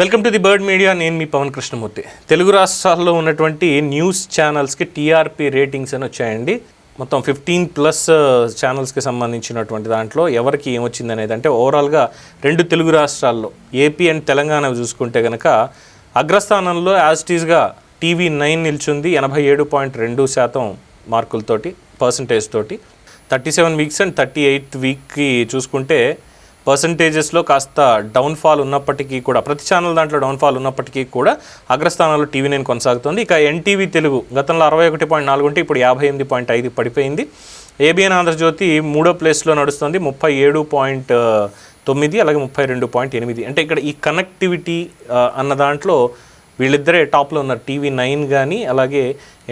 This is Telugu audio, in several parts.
Welcome to the bird media. నేను మీ పవన్ కృష్ణమూర్తి. తెలుగు రాష్ట్రాల్లో ఉన్నటువంటి న్యూస్ ఛానల్స్కి టీఆర్పీ రేటింగ్స్ అని వచ్చాయండి. మొత్తం ఫిఫ్టీన్ ప్లస్ ఛానల్స్కి సంబంధించినటువంటి దాంట్లో ఎవరికి ఏమొచ్చింది అనేది అంటే ఓవరాల్గా రెండు తెలుగు రాష్ట్రాల్లో ఏపీ అండ్ తెలంగాణ చూసుకుంటే కనుక అగ్రస్థానంలో యాజ్టీజ్గా టీవీ నైన్ నిల్చుంది ఎనభై ఏడు పాయింట్ రెండు శాతం మార్కులతోటి పర్సంటేజ్ తోటి. Thirty seven weeks and thirty eighth వీక్కి చూసుకుంటే పర్సంటేజెస్లో కాస్త డౌన్ఫాల్ ఉన్నప్పటికీ కూడా ప్రతి ఛానల్ దాంట్లో డౌన్ఫాల్ ఉన్నప్పటికీ కూడా అగ్రస్థానంలో టీవీ నేను కొనసాగుతుంది. ఇక ఎన్టీవీ తెలుగు గతంలో అరవై ఒకటి పాయింట్ నాలుగు ఉంటే ఇప్పుడు యాభై ఎనిమిది పాయింట్ ఐదు పడిపోయింది. ఏబిఎన్ ఆంధ్రజ్యోతి మూడో ప్లేస్లో నడుస్తుంది ముప్పై ఏడు పాయింట్ తొమ్మిది అలాగే ముప్పై రెండు పాయింట్ ఎనిమిది. అంటే ఇక్కడ ఈ కనెక్టివిటీ అన్న దాంట్లో వీళ్ళిద్దరే టాప్లో ఉన్నారు. టీవీ నైన్ కానీ అలాగే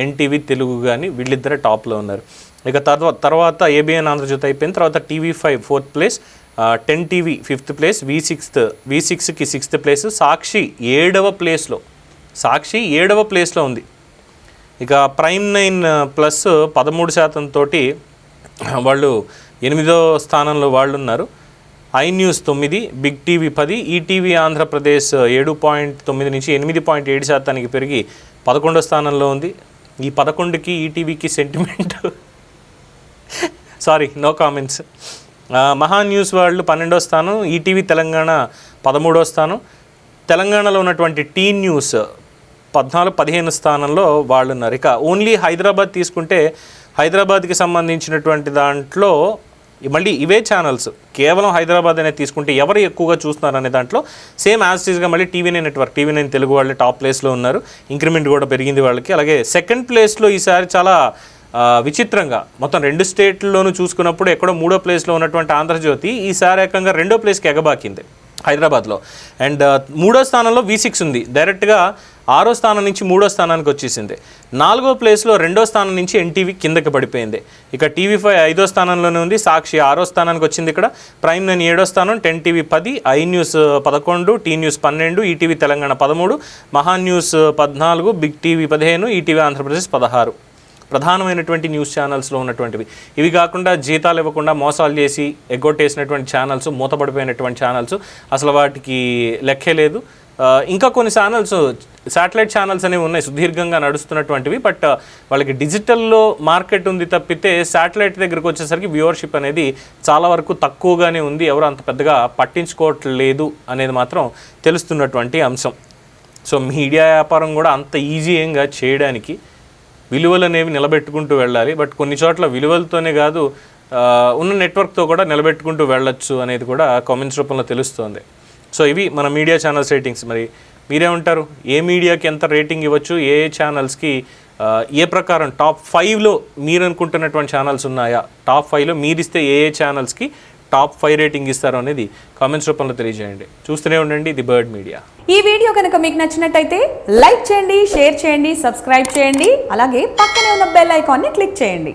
ఎన్టీవీ తెలుగు కానీ వీళ్ళిద్దరే టాప్లో ఉన్నారు. ఇక తర్వాత తర్వాత ఏబిఎన్ ఆంధ్రజ్యోతి అయిపోయిన తర్వాత TV five fourth place ten TV fifth place V sixth V సిక్స్కి సిక్స్త్ ప్లేస్ సాక్షి ఏడవ ప్లేస్లో సాక్షి ఏడవ ప్లేస్లో ఉంది. ఇక ప్రైమ్ నైన్ ప్లస్ పదమూడు శాతం తోటి వాళ్ళు ఎనిమిదో స్థానంలో వాళ్ళు ఉన్నారు ఐ న్యూస్ తొమ్మిది బిగ్ టీవీ పది ఈటీవీ ఆంధ్రప్రదేశ్ ఏడు పాయింట్ తొమ్మిది నుంచి ఎనిమిది పాయింట్ ఏడు శాతానికి పెరిగి పదకొండో స్థానంలో ఉంది. ఈ పదకొండుకి ఈటీవీకి sentiment sorry no comments Maha news వాళ్ళు పన్నెండో స్థానం ఈటీవీ తెలంగాణ పదమూడో స్థానం. తెలంగాణలో ఉన్నటువంటి టీ న్యూస్ పద్నాలుగు పదిహేను స్థానంలో వాళ్ళు ఉన్నారు. ఇక ఓన్లీ హైదరాబాద్ తీసుకుంటే హైదరాబాద్కి సంబంధించినటువంటి దాంట్లో మళ్ళీ ఇవే ఛానల్స్ కేవలం హైదరాబాద్ అనేది తీసుకుంటే ఎవరు ఎక్కువగా చూస్తున్నారు అనే దాంట్లో సేమ్ యాజ్ టీజ్గా మళ్ళీ TV nine network TV nine Telugu వాళ్ళు టాప్ ప్లేస్లో ఉన్నారు. ఇంక్రిమెంట్ కూడా పెరిగింది వాళ్ళకి. అలాగే సెకండ్ ప్లేస్లో ఈసారి చాలా విచిత్రంగా మొత్తం రెండు స్టేట్లలోనూ చూసుకున్నప్పుడు ఎక్కడో మూడో ప్లేస్లో ఉన్నటువంటి ఆంధ్రజ్యోతి ఈసారి ఏకంగా రెండో ప్లేస్కి ఎగబాకింది హైదరాబాద్లో. అండ్ మూడో స్థానంలో వి సిక్స్ ఉంది. డైరెక్ట్గా ఆరో స్థానం నుంచి మూడో స్థానానికి వచ్చేసింది. నాలుగో ప్లేస్లో రెండో స్థానం నుంచి ఎన్టీవీ కిందకి పడిపోయింది. ఇక టీవీ ఫైవ్ ఐదో స్థానంలోనే ఉంది. సాక్షి ఆరో స్థానానికి వచ్చింది ఇక్కడ. ప్రైమ్ నైన్ ఏడో స్థానం టెన్ టీవీ పది ఐ న్యూస్ పదకొండు టీ న్యూస్ పన్నెండు ఈటీవీ తెలంగాణ పదమూడు మహా న్యూస్ పద్నాలుగు బిగ్ టీవీ పదిహేను ఈటీవీ ఆంధ్రప్రదేశ్ పదహారు. ప్రధానమైనటువంటి న్యూస్ ఛానల్స్లో ఉన్నటువంటివి. ఇవి కాకుండా జీతాలు ఇవ్వకుండా మోసాలు చేసి ఎగ్గొట్టేసినటువంటి ఛానల్స్ మూతపడిపోయినటువంటి ఛానల్స్ అసలు వాటికి లెక్కే లేదు. ఇంకా కొన్ని ఛానల్స్ శాటిలైట్ ఛానల్స్ అనేవి ఉన్నాయి సుదీర్ఘంగా నడుస్తున్నటువంటివి. బట్ వాళ్ళకి డిజిటల్లో మార్కెట్ ఉంది తప్పితే శాటిలైట్ దగ్గరకు వచ్చేసరికి వ్యూవర్షిప్ అనేది చాలా వరకు తక్కువగానే ఉంది. ఎవరు అంత పెద్దగా పట్టించుకోవట్లేదు అనేది మాత్రం తెలుస్తున్నటువంటి అంశం. సో మీడియా వ్యాపారం కూడా అంత ఈజీ ఏంగా చేయడానికి. విలువలు అనేవి నిలబెట్టుకుంటూ వెళ్ళాలి. బట్ కొన్ని చోట్ల విలువలతోనే కాదు ఉన్న నెట్వర్క్తో కూడా నిలబెట్టుకుంటూ వెళ్ళొచ్చు అనేది కూడా కామెంట్స్ రూపంలో తెలుస్తోంది. సో ఇవి మన మీడియా ఛానల్స్ రేటింగ్స్. మరి మీరేమంటారు ఏ మీడియాకి ఎంత రేటింగ్ ఇవ్వచ్చు? ఏ ఛానల్స్కి ఏ ప్రకారం? టాప్ ఫైవ్లో మీరు అనుకుంటున్నటువంటి ఛానల్స్ ఉన్నాయా? టాప్ ఫైవ్లో మీరిస్తే ఏ ఏ ఛానల్స్కి టాప్ ఫైవ్ రేటింగ్ ఇస్తారో అనేది కామెంట్స్ రూపంలో తెలియజేయండి. చూస్తూనే ఉండండి ది బర్డ్ మీడియా. ఈ వీడియో కనుక మీకు నచ్చినట్టయితే లైక్ చేయండి షేర్ చేయండి సబ్స్క్రైబ్ చేయండి అలాగే పక్కనే ఉన్న బెల్ ఐకాన్ని క్లిక్ చేయండి.